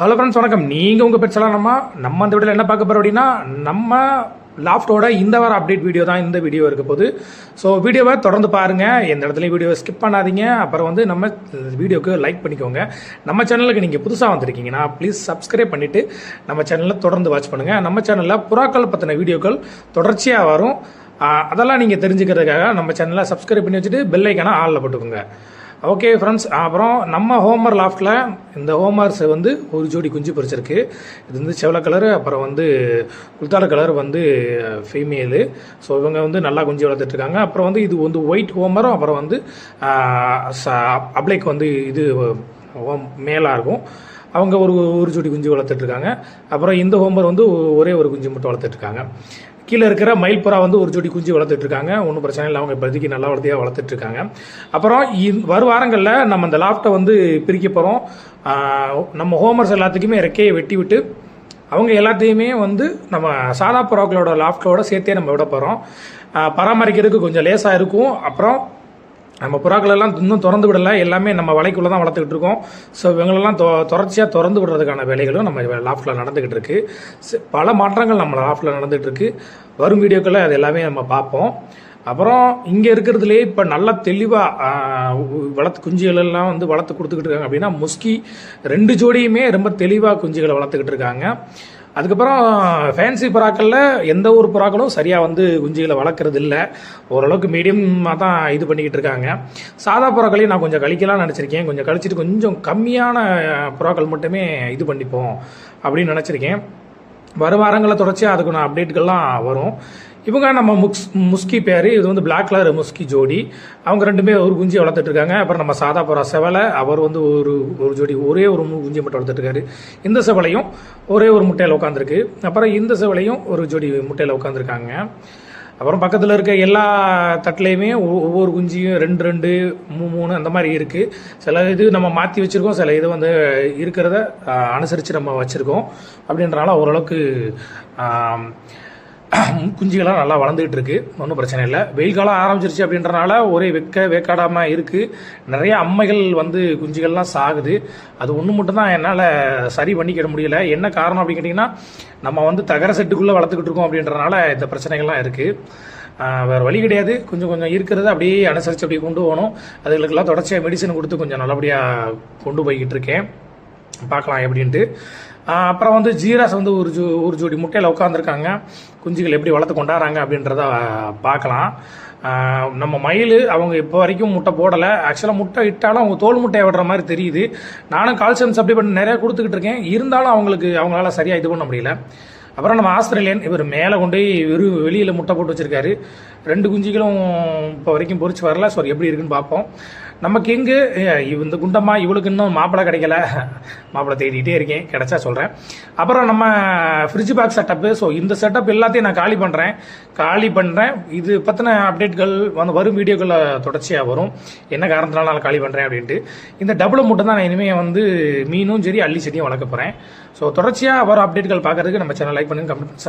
Hello friends வணக்கம். நீங்கள் உங்கள் பேர் சொல்லணுமா நம்ம அந்த வீடியோவில் என்ன பார்க்க போகிறோம் அப்படின்னா நம்ம லாஃப்டோட இந்த வார அப்டேட் வீடியோ தான் இந்த வீடியோ இருக்க போது ஸோ வீடியோவை தொடர்ந்து பாருங்கள் எந்த இடத்துலையும் வீடியோவை ஸ்கிப் பண்ணாதீங்க. அப்புறம் வந்து நம்ம வீடியோக்கு லைக் பண்ணிக்கோங்க. நம்ம சேனலுக்கு நீங்கள் புதுசாக வந்திருக்கீங்கன்னா ப்ளீஸ் சப்ஸ்கிரைப் பண்ணிவிட்டு நம்ம சேனலில் தொடர்ந்து வாட்ச் பண்ணுங்கள் நம்ம சேனலில் புறாக்கள் பற்றின வீடியோக்கள் தொடர்ச்சியாக வரும். அதெல்லாம் நீங்கள் தெரிஞ்சுக்கிறதுக்காக நம்ம சேனலை சப்ஸ்கிரைப் பண்ணி வச்சுட்டு பெல் ஐக்கான ஆளில் போட்டுக்கோங்க. ஓகே ஃப்ரெண்ட்ஸ் அப்புறம் நம்ம ஹோமர் லாஃப்டில் இந்த ஹோமர்ஸ் வந்து ஒரு ஜோடி குஞ்சு பொரிச்சிருக்கு. இது வந்து செவல கலரு அப்புறம் வந்து குல்தார கலர் வந்து ஃபீமேலு ஸோ இவங்க வந்து நல்லா குஞ்சு வளர்த்துட்ருக்காங்க அப்புறம் வந்து இது வந்து ஒயிட் ஹோமரும் அப்புறம் வந்து அப்ளைக்கு வந்து இது மேலாக இருக்கும். அவங்க ஒரு ஒரு ஜோடி குஞ்சு வளர்த்துட்ருக்காங்க அப்புறம் இந்த ஹோமர் வந்து ஒரே ஒரு குஞ்சு மட்டும் வளர்த்துட்ருக்காங்க கீழே இருக்கிற மயில்புறா வந்து ஒரு ஜோடி குஞ்சு வளர்த்துட்டு இருக்காங்க. ஒன்றும் பிரச்சனை இல்லை. அவங்க இப்போதைக்கு நல்லா வளர்த்தியாக வளர்த்துட்டு இருக்காங்க. அப்புறம் இந் வரும் வாரங்களில் நம்ம அந்த லாஃப்ட்டை வந்து பிரிக்க போகிறோம் நம்ம ஹோமர்ஸ் எல்லாத்துக்குமே இறக்கையை வெட்டி விட்டு அவங்க எல்லாத்தையுமே வந்து நம்ம சாதா புறாக்களோட லாஃப்டோட சேர்த்தே நம்ம விட போகிறோம் பராமரிக்கிறதுக்கு கொஞ்சம் லேசாக இருக்கும். அப்புறம் நம்ம புறாக்கள் எல்லாம் இன்னும் திறந்து விடலை. எல்லாமே நம்ம வலைக்குள்ளே தான் வளர்த்துக்கிட்டு இருக்கோம். ஸோ இவங்களெல்லாம் தொ தொடர்ச்சியாக திறந்து விடுறதுக்கான வேலைகளும் நம்ம லாஃப்டில் நடந்துக்கிட்டு இருக்கு. பல மாற்றங்கள் நம்ம லாஃப்டில் நடந்துகிட்டு இருக்கு. வரும் வீடியோக்களில் அது எல்லாமே நம்ம பார்ப்போம். அப்புறம் இங்கே இருக்கிறதுலே இப்போ நல்லா தெளிவாக வளர்த்து குஞ்சுகள் எல்லாம் வந்து வளர்த்து கொடுத்துக்கிட்டு இருக்காங்க. அப்படின்னா முஸ்கி ரெண்டு ஜோடியுமே ரொம்ப தெளிவாக குஞ்சுகளை வளர்த்துக்கிட்டு இருக்காங்க. அதுக்கப்புறம் ஃபேன்சி புறாக்களில் எந்த ஒரு புறாக்களும் சரியாக வந்து குஞ்சுகளை வளர்க்குறது இல்லை ஓரளவுக்கு மீடியமாக தான் இது பண்ணிக்கிட்டு இருக்காங்க. சாதா புறாக்களையும் நான் கொஞ்சம் கழிக்கலாம்னு நினச்சிருக்கேன். கொஞ்சம் கழிச்சிட்டு கொஞ்சம் கம்மியான புறாக்கள் மட்டுமே இது பண்ணிப்போம் அப்படின்னு நினச்சிருக்கேன். வரும் வாரங்களில் தொடர்ச்சியாக நான் அப்டேட்டுகள்லாம் வரும். இவங்க நம்ம முக்ஸ் முஸ்கி பேர் இது வந்து பிளாக் கலர் முஸ்கி ஜோடி. அவங்க ரெண்டுமே ஒரு குஞ்சி வளர்த்துட்டு இருக்காங்க அப்புறம் நம்ம சாதா போகிற செவலை அவர் வந்து ஒரு ஒரு ஜோடி ஒரே ஒரு குஞ்சி குஞ்சு மட்டும் வளர்த்துட்டு இருக்காரு இந்த செவலையும் ஒரே ஒரு முட்டையில் உட்காந்துருக்கு அப்புறம் இந்த செவலையும் ஒரு ஜோடி முட்டையில் உட்காந்துருக்காங்க அப்புறம் பக்கத்தில் இருக்க எல்லா தட்டிலையுமே ஒவ்வொரு குஞ்சியும் ரெண்டு ரெண்டு மூணு மூணு அந்த மாதிரி இருக்குது சில இது நம்ம மாற்றி வச்சுருக்கோம் சில இது வந்து இருக்கிறத அனுசரித்து நம்ம வச்சுருக்கோம். அப்படின்றனால ஓரளவுக்கு குஞ்சுகள்லாம் நல்லா வளர்ந்துகிட்டு இருக்கு. ஒன்றும் பிரச்சனை இல்லை. வெயில் காலம் ஆரம்பிச்சிருச்சு அப்படின்றனால ஒரே வெக்க வேக்காடாமல் இருக்குது நிறைய அம்மைகள் வந்து குஞ்சுகள்லாம் சாகுது. அது ஒன்று மட்டும் தான் என்னால் சரி பண்ணிக்கிட முடியல. என்ன காரணம் அப்படின்னு கேட்டிங்கன்னா நம்ம வந்து தகர செட்டுக்குள்ளே வளர்த்துக்கிட்டு இருக்கோம் அப்படின்றனால இந்த பிரச்சனைகள்லாம் இருக்குது வேறு வழி கிடையாது. கொஞ்சம் கொஞ்சம் இருக்கிறத அப்படியே அனுசரித்து அப்படியே கொண்டு போகணும். அதுகளுக்கெல்லாம் தொடர்ச்சியாக மெடிசன் கொடுத்து கொஞ்சம் நல்லபடியாக கொண்டு போய்கிட்டு இருக்கேன். பார்க்கலாம் எப்படின்ட்டு. அப்புறம் வந்து ஜீராஸ் வந்து ஒரு ஜோ ஒரு ஜோடி முட்டையில் உட்காந்துருக்காங்க குஞ்சுகள் எப்படி வளர்த்து கொண்டாடுறாங்க அப்படின்றத பார்க்கலாம். நம்ம மயில் அவங்க இப்போ வரைக்கும் முட்டை போடலை. ஆக்சுவலாக முட்டை இட்டாலும் அவங்க தோல் முட்டையை விடுற மாதிரி தெரியுது. நானும் கால்சியம் சப்ளிமெண்ட் நிறையா கொடுத்துக்கிட்டு இருக்கேன். இருந்தாலும் அவங்களுக்கு அவங்களால சரியாக இது பண்ண முடியல. அப்புறம் நம்ம ஆஸ்திரேலியன் இவர் மேலே கொண்டு போய் வெறும் வெளியில் முட்டை போட்டு வச்சுருக்காரு. ரெண்டு குஞ்சுகளும் இப்போ வரைக்கும் பொறிச்சு வரல. ஸோ எப்படி இருக்குன்னு பார்ப்போம். நம்ம கிங்கு இந்த குண்டம்மா இவளுக்கு இன்னும் மாப்பிள்ளை கிடைக்கல. மாப்பிள்ளை தேடிக்கிட்டே இருக்கேன். கிடைச்சா சொல்கிறேன் அப்புறம் நம்ம ஃப்ரிட்ஜ் பாக்ஸ் செட்டப்பு ஸோ இந்த செட்டப் எல்லாத்தையும் நான் காலி பண்ணுறேன் காலி பண்ணுறேன் இது பற்றின அப்டேட்கள் வந்து வரும் வீடியோக்களில் தொடர்ச்சியாக வரும். என்ன காரணத்தினால நான் காலி பண்ணுறேன் அப்படின்ட்டு. இந்த டபுள் மட்டும் தான் நான் இனிமேல் வந்து மீனும் சரி அள்ளி செடியும் வளர்க்க போகிறேன் ஸோ தொடர்ச்சியாக வர அப்டேட்கள் பார்க்கறதுக்கு நம்ம சேனலை லைக் பண்ணுங்க கமெண்ட்